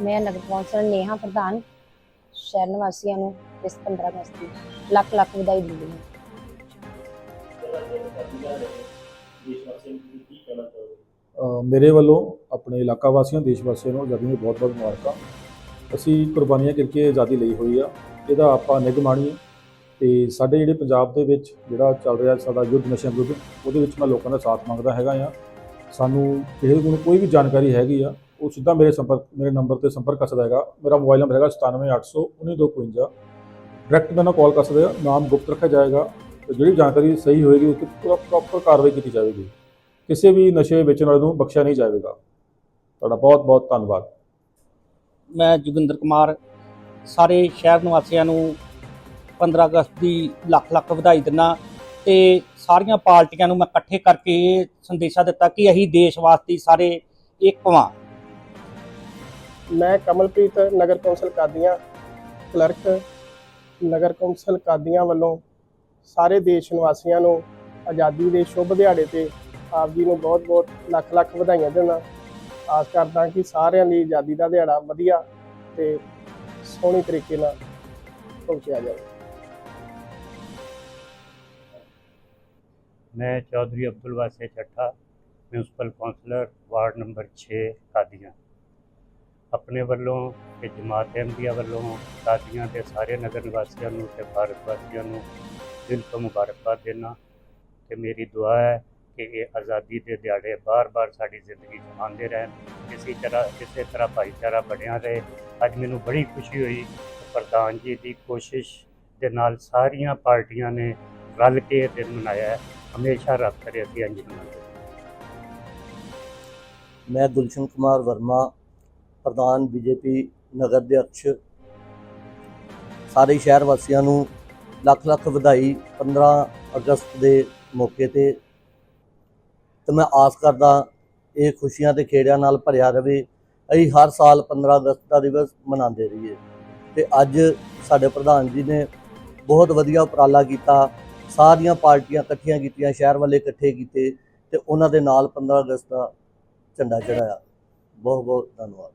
ਮੈਂ ਨਗਰ ਕੌਂਸਲ ਨੇਹਾ ਪ੍ਰਧਾਨ, ਸ਼ਹਿਰ ਨਿਵਾਸੀਆਂ ਨੂੰ ਇਸ 15 ਅਗਸਤ ਦੀ ਲੱਖ ਲੱਖ ਵਧਾਈ ਦਿੰਦੀ ਹਾਂ। ਅ, ਮੇਰੇ ਵੱਲੋਂ ਆਪਣੇ ਇਲਾਕਾ ਵਾਸੀਆਂ ਦੇਸ਼ ਵਾਸੀਆਂ ਨੂੰ ਆਜ਼ਾਦੀ ਦੀਆਂ ਬਹੁਤ ਬਹੁਤ ਮੁਬਾਰਕਾਂ। ਅਸੀਂ ਕੁਰਬਾਨੀਆਂ ਕਰਕੇ ਆਜ਼ਾਦੀ ਲਈ ਹੋਈ ਆ। ਇਹਦਾ ਆਪਾਂ ਨਿੱਘ ਮਾਣੀਏ ਤੇ ਸਾਡੇ ਜਿਹੜੇ ਪੰਜਾਬ ਦੇ ਵਿੱਚ ਜਿਹੜਾ ਚੱਲ ਰਿਹਾ ਸਾਡਾ ਯੁੱਧ ਨਸ਼ਿਆਂ ਵਿਰੁੱਧ ਉਹਦੇ ਵਿੱਚ ਮੈਂ ਲੋਕਾਂ ਦਾ ਸਾਥ ਮੰਗਦਾ ਹੈਗਾ ਆ। ਸਾਨੂੰ ਕਿਸੇ ਕੋਲ ਕੋਈ ਵੀ ਜਾਣਕਾਰੀ ਹੈਗੀ ਆ ਉਹ ਸਿੱਧਾ ਮੇਰੇ ਸੰਪਰਕ ਮੇਰੇ ਨੰਬਰ ਤੇ ਸੰਪਰਕ ਕਰ ਸਕਦਾ ਹੈਗਾ। ਮੇਰਾ ਮੋਬਾਈਲ ਨੰਬਰ ਹੈਗਾ 978192252 ਡਾਇਰੈਕਟ ਮੈਨੂੰ ਕਾਲ ਕਰ ਸਕਦੇ ਆ। ਨਾਮ ਗੁਪਤ ਰੱਖਿਆ ਜਾਏਗਾ। ਤੇ ਜਿਹੜੀ ਜਾਣਕਾਰੀ ਸਹੀ ਹੋਏਗੀ ਉਸ ਤੇ ਪੂਰਾ ਪ੍ਰੋਪਰ ਕਾਰਵਾਈ ਕੀਤੀ ਜਾਵੇਗੀ। ਕਿਸੇ ਵੀ ਨਸ਼ੇ ਵੇਚਣ ਵਾਲੇ ਨੂੰ ਬਖਸ਼ਿਆ ਨਹੀਂ ਜਾਵੇਗਾ। ਤੁਹਾਡਾ ਬਹੁਤ ਬਹੁਤ ਧੰਨਵਾਦ। ਮੈਂ ਜੋਗਿੰਦਰ ਕੁਮਾਰ ਸਾਰੇ ਸ਼ਹਿਰ ਨਿਵਾਸੀਆਂ ਨੂੰ 15 ਅਗਸਤ ਦੀ ਲੱਖ ਲੱਖ ਵਧਾਈ ਦਿੰਦਾ ਤੇ ਸਾਰੀਆਂ ਪਾਰਟੀਆਂ ਨੂੰ ਮੈਂ ਇਕੱਠੇ ਕਰਕੇ ਸੰਦੇਸ਼ਾ ਦਿੱਤਾ ਕਿ ਅਸੀਂ ਦੇਸ਼ ਵਾਸਤੇ ਸਾਰੇ ਇੱਕ ਵਾਂ ਮੈਂ ਕਮਲਪ੍ਰੀਤ ਨਗਰ ਕੌਂਸਲ ਕਾਦੀਆਂ ਕਲਰਕ ਨਗਰ ਕੌਂਸਲ ਕਾਦੀਆਂ ਵੱਲੋਂ ਸਾਰੇ ਦੇਸ਼ ਨਿਵਾਸੀਆਂ ਨੂੰ ਆਜ਼ਾਦੀ ਦੇ ਸ਼ੁਭ ਦਿਹਾੜੇ ਤੇ ਆਪ ਜੀ ਨੂੰ ਬਹੁਤ-ਬਹੁਤ ਲੱਖ ਲੱਖ ਵਧਾਈਆਂ ਦਿੰਦਾ ਆਸ ਕਰਦਾ ਕਿ ਸਾਰਿਆਂ ਦੀ ਆਜ਼ਾਦੀ ਦਾ ਦਿਹਾੜਾ ਵਧੀਆ ਤੇ ਸੋਹਣੀ ਤਰੀਕੇ ਨਾਲ ਪਹੁੰਚਿਆ ਜਾਵੇ मैं Chaudhary Abdul Wase Chattha municipal councillor ward number 6 Qadian ਆਪਣੇ ਵੱਲੋਂ ਤੇ ਜਮਾਤ ਅਹਿਮਦੀਆ ਵੱਲੋਂ ਕਾਦੀਆਂ ਦੇ ਸਾਰੇ ਨਗਰ ਨਿਵਾਸੀਆਂ ਨੂੰ ਤੇ ਭਾਰਤ ਵਾਸੀਆਂ ਨੂੰ ਦਿਲ ਤੋਂ ਮੁਬਾਰਕਬਾਦ ਦੇਣਾ ਤੇ ਮੇਰੀ ਦੁਆ ਹੈ ਕਿ ਇਹ ਆਜ਼ਾਦੀ ਦੇ ਦਿਹਾੜੇ ਬਾਰ-ਬਾਰ ਸਾਡੀ ਜ਼ਿੰਦਗੀ 'ਚ ਆਉਂਦੇ ਰਹਿਣ, ਇਸੇ ਤਰ੍ਹਾਂ ਇਸੇ ਤਰ੍ਹਾਂ ਭਾਈਚਾਰਾ ਬਣਿਆ ਰਹੇ। ਅੱਜ ਮੈਨੂੰ ਬੜੀ ਖੁਸ਼ੀ ਹੋਈ ਪ੍ਰਧਾਨ ਜੀ ਦੀ ਕੋਸ਼ਿਸ਼ ਦੇ ਨਾਲ ਸਾਰੀਆਂ ਪਾਰਟੀਆਂ ਨੇ ਰਲ ਕੇ ਇਹ ਦਿਨ ਮਨਾਇਆ ਹਮੇਸ਼ਾ ਰੱਬ ਕਰੇ ਅਸੀਂ ਇੰਝ ਮਨਾਉਂਦੇ ਮੈਂ ਗੁਲਸ਼ਨ ਕੁਮਾਰ ਵਰਮਾ, ਪ੍ਰਧਾਨ ਬੀਜੇਪੀ ਨਗਰ ਦੇ ਅਧਿਕਸ਼। ਸਾਰੇ ਸ਼ਹਿਰ ਵਾਸੀਆਂ ਨੂੰ ਲੱਖ ਲੱਖ ਵਧਾਈ 15 ਅਗਸਤ ਦੇ ਮੌਕੇ ਤੇ ਤੇ ਮੈਂ ਆਸ ਕਰਦਾ ਇਹ ਖੁਸ਼ੀਆਂ ਤੇ ਖੇੜਿਆਂ ਨਾਲ ਭਰਿਆ ਰਵੇ। ਅਸੀਂ ਹਰ ਸਾਲ 15 ਅਗਸਤ ਦਾ ਦਿਵਸ ਮਨਾਉਂਦੇ ਰਹੀਏ। ਤੇ ਅੱਜ ਸਾਡੇ ਪ੍ਰਧਾਨ ਜੀ ਨੇ ਬਹੁਤ ਵਧੀਆ ਉਪਰਾਲਾ ਕੀਤਾ। ਸਾਰੀਆਂ ਪਾਰਟੀਆਂ ਇਕੱਠੀਆਂ ਕੀਤੀਆਂ, ਸ਼ਹਿਰ ਵਾਲੇ ਇਕੱਠੇ ਕੀਤੇ ਤੇ ਉਹਨਾਂ ਦੇ ਨਾਲ 15 ਅਗਸਤ ਦਾ ਝੰਡਾ ਚੜਾਇਆ ਬਹੁਤ ਬਹੁਤ ਧੰਨਵਾਦ।